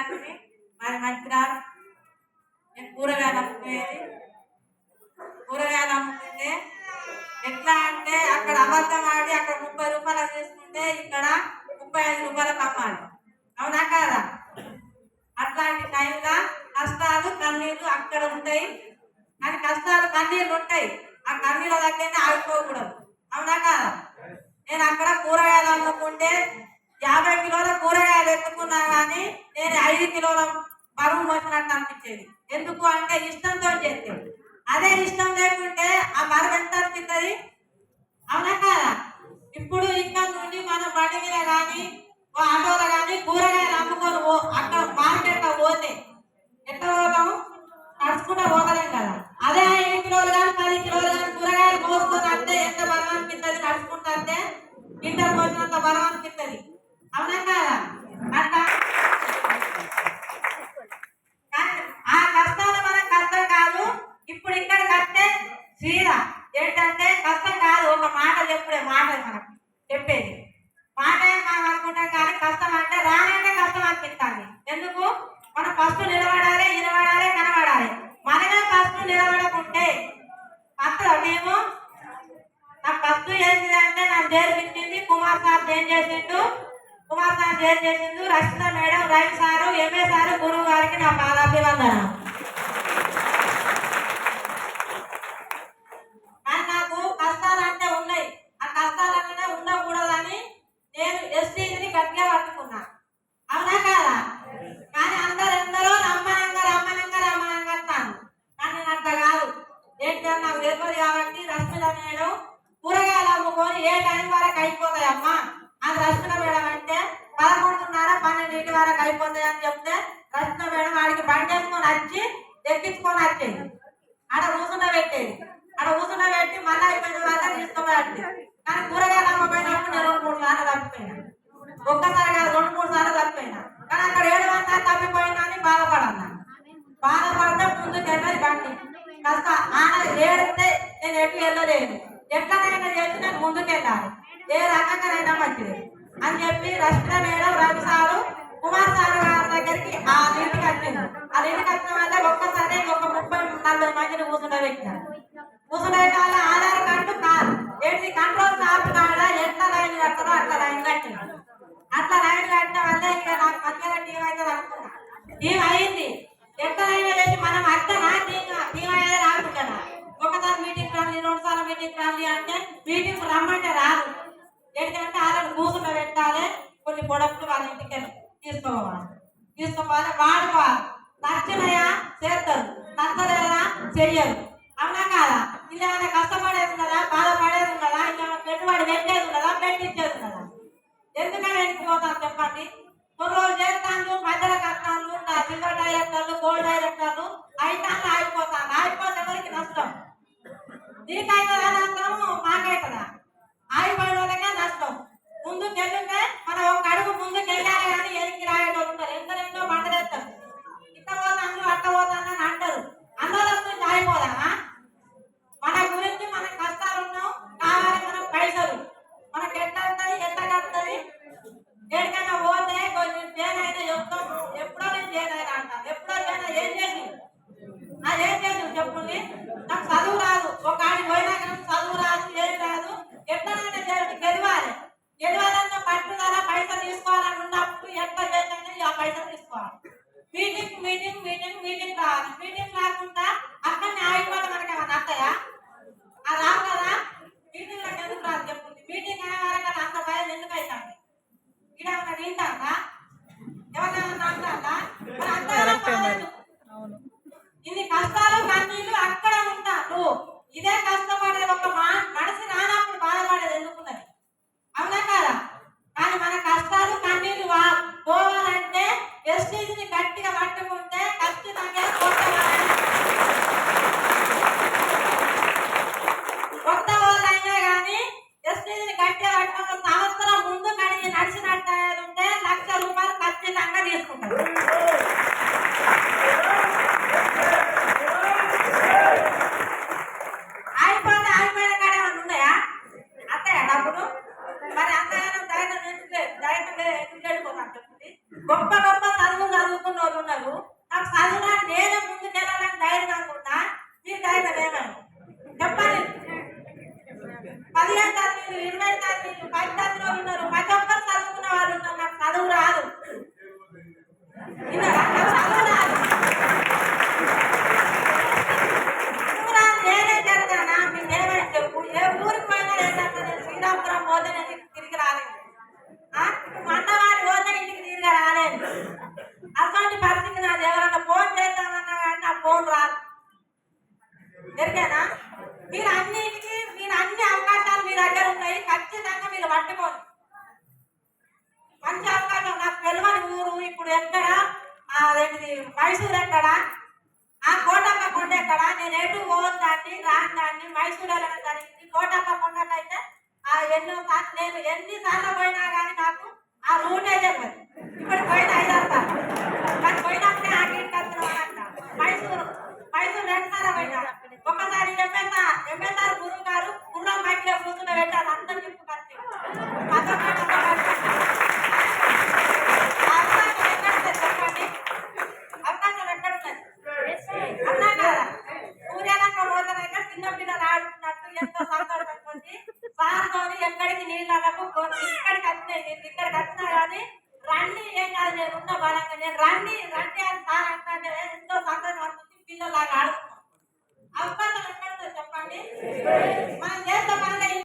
మరి మాది మంచిరాలు నేను కూరగాయలు అమ్ముకునేది. కూరగాయలు అమ్ముకుంటే ఎట్లా అంటే అక్కడ అబద్ధం ఆడి అక్కడ ముప్పై రూపాయలు తీసుకుంటే ఇక్కడ ముప్పై ఐదు రూపాయలకు అమ్మాలి అవునా కాదా? అట్లాంటి టైంలో కష్టాలు కన్నీళ్ళు అక్కడ ఉంటాయి. కానీ కష్టాలు కన్నీళ్ళు ఉంటాయి. ఆ కన్నీళ్ళ దగ్గరనే ఆగిపోకూడదు. అవునా కాదా? నేను అక్కడ కూరగాయలు అమ్ముకుంటే యాభై కిలోల కూరగాయలు ఎత్తుకున్నా కానీ నేను ఐదు కిలోల బరువు మోసినట్టు అనిపించేది. ఎందుకు అంటే ఇష్టంతో చేస్తే. అదే ఇష్టం లేకుంటే ఆ బరువు ఎంత అనిపిస్తుంది? అవునా కాదా? ఇప్పుడు ఇంకా నుండి మన బండి మీద కానీ ఓ ఆటోలో కానీ కూరగాయలు అమ్ముకొని పో అక్కడ మార్కెట్లో పోతే ఎట్లా పోతాము? నడుచుకుంటా పోతలేం కదా. అదే ఐదు కిలోలు కానీ పది కిలోలు కానీ కూరగాయలు మోసుకొని అంటే ఎంత బలం అనిపిస్తుంది? నడుచుకుంటా అంటే ఇంటర్ పోసినంత బలం అనిపిస్తుంది అవునా కదా అట్లా కానీ ఆ కష్టాలు మనకు కష్టం కాదు ఇప్పుడు ఇక్కడ కట్టే సీద ఏంటంటే కష్టం కాదు ఒక మాట చెప్పుడే మాట మనకు చెప్పేది. మాట మనం అనుకుంటాం కానీ కష్టం అంటే రానంటే కష్టం అనిపిస్తుంది. ఎందుకు? మనం ఫస్ట్ నిలబడాలి నిలబడాలి కనబడాలి. మనమే ఫస్ట్ నిలబడకుంటే అసలు మేము నా ఫస్ట్ ఏంటిది అంటే పేరు పెట్టింది కుమార్ సార్ ఏం చేసిండు? కుమార్ సార్ ఏం చేసిండు? Rakshana madam Ravi sir MA sir గురువు గారికి నా పాదాభివందనం కానీ నాకు కష్టాలు అంటే ఉన్నాయి ఆ కష్టాలనే ఉండకూడదని నేను ఎస్టీని గట్టిగా పట్టుకున్నా అవునా కాదా కానీ అందరు ఎందరో రమ్మనంగా రమ్మనంగా రమ్మనంగా అంటాను కానీ నేను అట్లా కాదు ఏంటంటే నాకు తెలియదు కాబట్టి రష్మిత మేడం కూరగాయలు అమ్ముకొని ఏ టైం వరకు అయిపోతాయి అమ్మా అది రష్మిత మేడం అంటే పదకొండున్నర పన్నెండింటి వరకు అయిపోతాయి అని చెప్తే రష్మిత మేడం వాడికి బండి వేసుకొని వచ్చి పెట్టేది. ఆడ కూర్చుండ పెట్టేది. ఆడ కూర్చుండ పెట్టి మళ్ళీ అయిపోయిన తర్వాత తీసుకోబడి కానీ కూరగాయలు అమ్మపోయినప్పుడు నేను రెండు మూడు సార్లు తప్పిపోయినా. ఒక్కసారి కాదు రెండు మూడు సార్లు తప్పిపోయినా. కానీ అక్కడ ఏడు వందలు తప్పిపోయినా అని బాధపడన్నా. బాధపడితే ముందుకెళ్ళదు బండి. కాస్త ఆడ ఏడితే నేను ఎటు వెళ్ళలేదు. ఎక్కడైనా చేసి నేను ముందుకెళ్ళాలి. ఏ రకంగానైనా మంచిది అని చెప్పి Rashmita madam Ravi sir Kumar sir దగ్గరికి ఆ నీటికి వచ్చింది ఆ నీటికి వచ్చిన వల్ల ఒక్కసారి ఒక ముప్పై నలభై మందిని కూర్చుండబెట్టినారు కూర్చుండబెట్టాలి ఆధార్ కార్డు కాదు. ఏంటి? కంట్రోల్ షాప్ కాడ? ఎట్లా లైన్ కడతారో అట్లా లైన్ కట్టినారు. అట్లా లైన్ కట్టిన వల్ల ఇక నాకు మధ్యలో టీం అయితే అనుకున్నా టీం అయింది ఎట్లయినా చేసి మనం అర్థమా టీం టీం అయ్యేది రాకుంటానా ఒకసారి మీటింగ్ రాలి రెండు సార్లు మీటింగ్ రాలి అంటే మీటింగ్ రమ్మంటే రాదు ఎందుకంటే వాళ్ళని కూర్చుండ పెట్టాలి కొన్ని ప్రొడక్ట్లు వాళ్ళ ఇంటికి వెళ్ళి తీసుకోవాలి తీసుకోవాలి వాడుకోవాలి నచ్చినయా? చేస్తారు. నచ్చలేదా? చెయ్యరు. అవునా కాదా? ఇది ఏమైనా కష్టపడేది ఉన్నదా? బాధపడేది ఉన్నదా? ఇలా ఏమైనా పెట్టుబడి పెట్టేది ఉన్నదా? పెట్టించేది ఉన్నదా? ఎందుకని వెళ్ళిపోతారు చెప్పండి? ఇన్ని కష్టాలు కన్నీళ్ళు అక్కడ ఉంటారు. ఇదే కష్టపడి డైరెక్ట్ వెళ్ళిపోతుంది గొప్ప గొప్ప చదువు చదువుకున్న వాళ్ళు ఉన్నారు. నాకు చదువురా నేనే ముందు నెల నాకు డైరీ కాకుండా మీరు డైరీ లేమని చెప్పాలి పదిహేను తారీఖు ఇరవై ఎరికేనా మీరు అన్నిటికీ మీరు అన్ని అవకాశాలు మీ దగ్గర ఉన్నాయి. ఖచ్చితంగా మీరు పట్టుకోండి. మంచి అవకాశం. నాకు తెలియని ఊరు ఇప్పుడు ఎక్కడ? అదేంటిది? మైసూర్ ఎక్కడ? ఆ కోటప్ప కొండ ఎక్కడ? నేను ఎటు పోను దాన్ని రాను దాన్ని మైసూర్ వెళ్ళడం జరిగింది. కోటప్ప కొండకైతే ఆ ఎన్నో సార్లు నేను ఎన్నిసార్లు పోయినా కానీ నాకు ఆ రూటే చెప్పదు ఇప్పుడు పోయిన ఐదారు సార్లు. నేను ఇక్కడ వచ్చినా కానీ రండి ఏం కాదు నేను ఉన్న బలంగా నేను రండి రండి అని సార్ అంటే ఎంతో సంతోషం అనిపించి పిల్లలాగా ఆడుతున్నాం అవకాశం ఎక్కడ చెప్పండి. మనం చేస్తాం